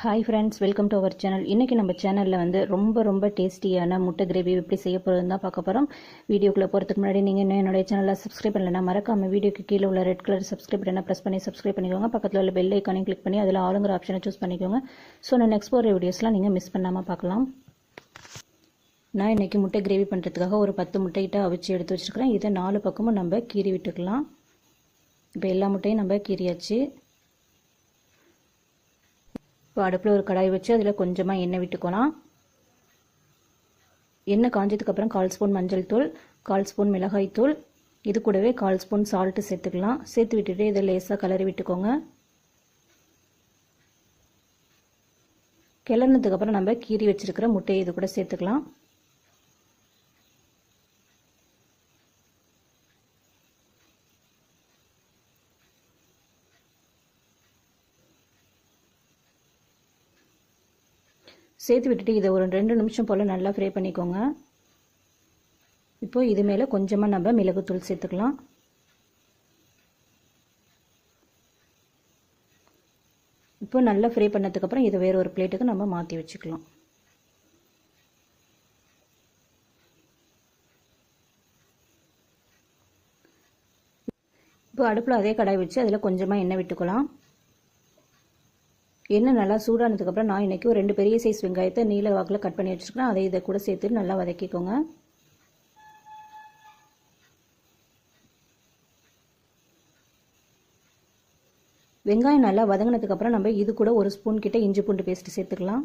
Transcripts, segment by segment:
Hi friends welcome to our channel இன்றைக்கி நம்ம சேனலில் வந்து ரொம்ப ரொம்ப டேஸ்டியான முட்டை கிரேவி எப்படி செய்ய போகிறதுன்னு தான் பார்க்க போகிறோம் வீடியோக்குள்ளே போகிறதுக்கு முன்னாடி நீங்கள் இன்னும் என்னுடைய சேனலில் சப்ஸ்கிரைப் பண்ணலைன்னா மறக்காமல் வீடியோக்கு கீழே உள்ள ரெட் கலர் சப்ஸ்கிரைப் பண்ணி ப்ரெஸ் பண்ணி சப்ஸ்கிரைப் பண்ணிக்கோங்க. பக்கத்தில் உள்ள பெல் ஐக்கானையும் கிளிக் பண்ணி அதில் ஆளுங்கிற ஆப்ஷனை சூஸ் பண்ணிக்கோங்க. ஸோ நான் நெக்ஸ்ட் போகிற வீடியோஸ்லாம் நீங்கள் மிஸ் பண்ணாமல் பார்க்கலாம். நான் இன்றைக்கி முட்டை கிரேவி பண்ணுறதுக்காக ஒரு பத்து முட்டைகிட்ட அவிச்சு எடுத்து வச்சுருக்கிறேன். இதை நாலு பக்கமும் நம்ம கீறி விட்டுக்கலாம். இப்போ எல்லா முட்டையும் நம்ம கீறியாச்சு. இப்போ அடுப்பில் ஒரு கடாய் வச்சு அதில் கொஞ்சமாக எண்ணெய் விட்டுக்கலாம். எண்ணெய் காஞ்சதுக்கப்புறம் கால் ஸ்பூன் மஞ்சள் தூள் கால் ஸ்பூன் மிளகாய் தூள் இது கூடவே கால் ஸ்பூன் சால்ட்டு சேர்த்துக்கலாம். சேர்த்து விட்டுட்டு இதை லேசாக கலரி விட்டுக்கோங்க. கிளறினதுக்கப்புறம் நம்ம கீறி வச்சுருக்கிற முட்டையை இது கூட சேர்த்துக்கலாம். சேர்த்து விட்டுட்டு இதை ஒரு ரெண்டு நிமிஷம் போல் நல்லா ஃப்ரை பண்ணிக்கோங்க. இப்போது இது மேலே கொஞ்சமாக நம்ம மிளகுத்தூள் சேர்த்துக்கலாம். இப்போ நல்லா ஃப்ரை பண்ணதுக்கப்புறம் இதை வேறு ஒரு பிளேட்டுக்கு நம்ம மாற்றி வச்சுக்கலாம். இப்போ அடுப்பில் அதே கடாய் வச்சு அதில் கொஞ்சமாக எண்ணெய் விட்டுக்கலாம். எண்ணெய் நல்லா சூடானதுக்கப்புறம் நான் இன்றைக்கி ஒரு ரெண்டு பெரிய சைஸ் வெங்காயத்தை நீல வாக்கில் கட் பண்ணி வச்சுருக்கேன். அதை இதை கூட சேர்த்து நல்லா வதக்கிக்கோங்க. வெங்காயம் நல்லா வதங்கினதுக்கப்புறம் நம்ம இது கூட ஒரு ஸ்பூன் கிட்ட இஞ்சி பூண்டு பேஸ்ட்டு சேர்த்துக்கலாம்.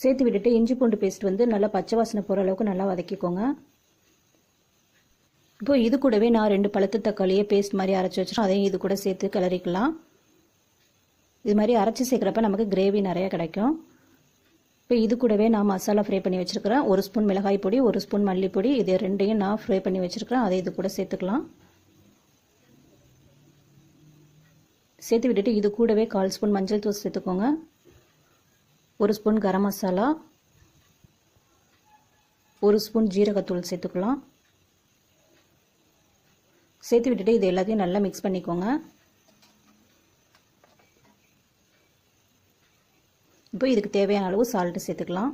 சேர்த்து விட்டுட்டு இஞ்சி பூண்டு பேஸ்ட் வந்து நல்லா பச்சை வாசனை போகிற அளவுக்கு நல்லா வதக்கிக்கோங்க. இப்போ இது கூடவே நான் ரெண்டு பழுத்து தக்காளியை பேஸ்ட் மாதிரி அரைச்சி வச்சிடும் அதையும் இது கூட சேர்த்து கிளறிக்கலாம். இது மாதிரி அரைச்சி சேர்க்குறப்ப நமக்கு கிரேவி நிறைய கிடைக்கும். இப்போ இது கூடவே நான் மசாலா ஃப்ரை பண்ணி வச்சுருக்கிறேன். ஒரு ஸ்பூன் மிளகாய் பொடி ஒரு ஸ்பூன் மல்லிப்பொடி இது ரெண்டையும் நான் ஃப்ரை பண்ணி வச்சுருக்கிறேன். அதை இது கூட சேர்த்துக்கலாம். சேர்த்து விட்டுட்டு இது கூடவே கால் ஸ்பூன் மஞ்சள் தூள் சேர்த்துக்கோங்க. ஒரு ஸ்பூன் கரம் மசாலா ஒரு ஸ்பூன் ஜீரகத்தூள் சேர்த்துக்கலாம். சேர்த்து விட்டுட்டு இது எல்லாத்தையும் நல்லா மிக்ஸ் பண்ணிக்கோங்க. இப்போ இதுக்கு தேவையான அளவு சால்ட்டு சேர்த்துக்கலாம்.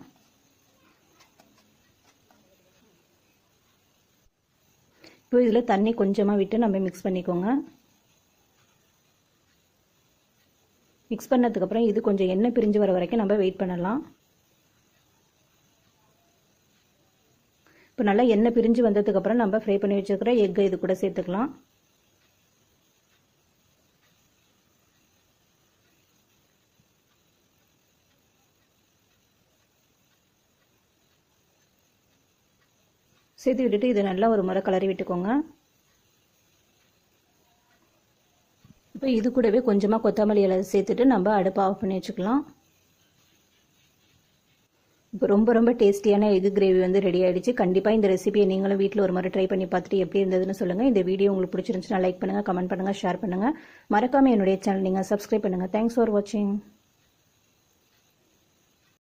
இப்போ இதில் தண்ணி கொஞ்சமாக விட்டு நம்ம மிக்ஸ் பண்ணிக்கோங்க. மிக்ஸ் பண்ணதுக்கப்புறம் இது கொஞ்சம் எண்ணெய் பிரிஞ்சு வர வரைக்கும் நம்ம வெயிட் பண்ணலாம். இப்போ நல்லா எண்ணெய் பிரிஞ்சு வந்ததுக்கப்புறம் நம்ம ஃப்ரை பண்ணி வச்சுருக்கிற எக்கை இது கூட சேர்த்துக்கலாம். சேர்த்து விட்டுட்டு இது நல்லா ஒரு முறை கலரி விட்டுக்கோங்க. இப்போ இது கூடவே கொஞ்சமாக கொத்தமல்லி இலை சேர்த்துட்டு நம்ம அடுப்பை ஆஃப் பண்ணி வச்சுக்கலாம். இப்போ ரொம்ப ரொம்ப டேஸ்டியான எக் கிரேவி வந்து ரெடி ஆகிடுச்சு கண்டிப்பாக இந்த ரெசிபியை நீங்களும் வீட்டில் ஒரு முறை ட்ரை பண்ணி பார்த்துட்டு எப்படி இருந்ததுன்னு சொல்லுங்கள் இந்த வீடியோ உங்களுக்கு பிடிச்சிருந்துச்சுன்னா லைக் பண்ணுங்கள் கமெண்ட் பண்ணுங்கள் ஷேர் பண்ணுங்கள் மறக்காமல் என்னுடைய சேனல் நீங்கள் சப்ஸ்கிரைப் பண்ணுங்கள் தேங்க்ஸ் ஃபார் வாட்சிங்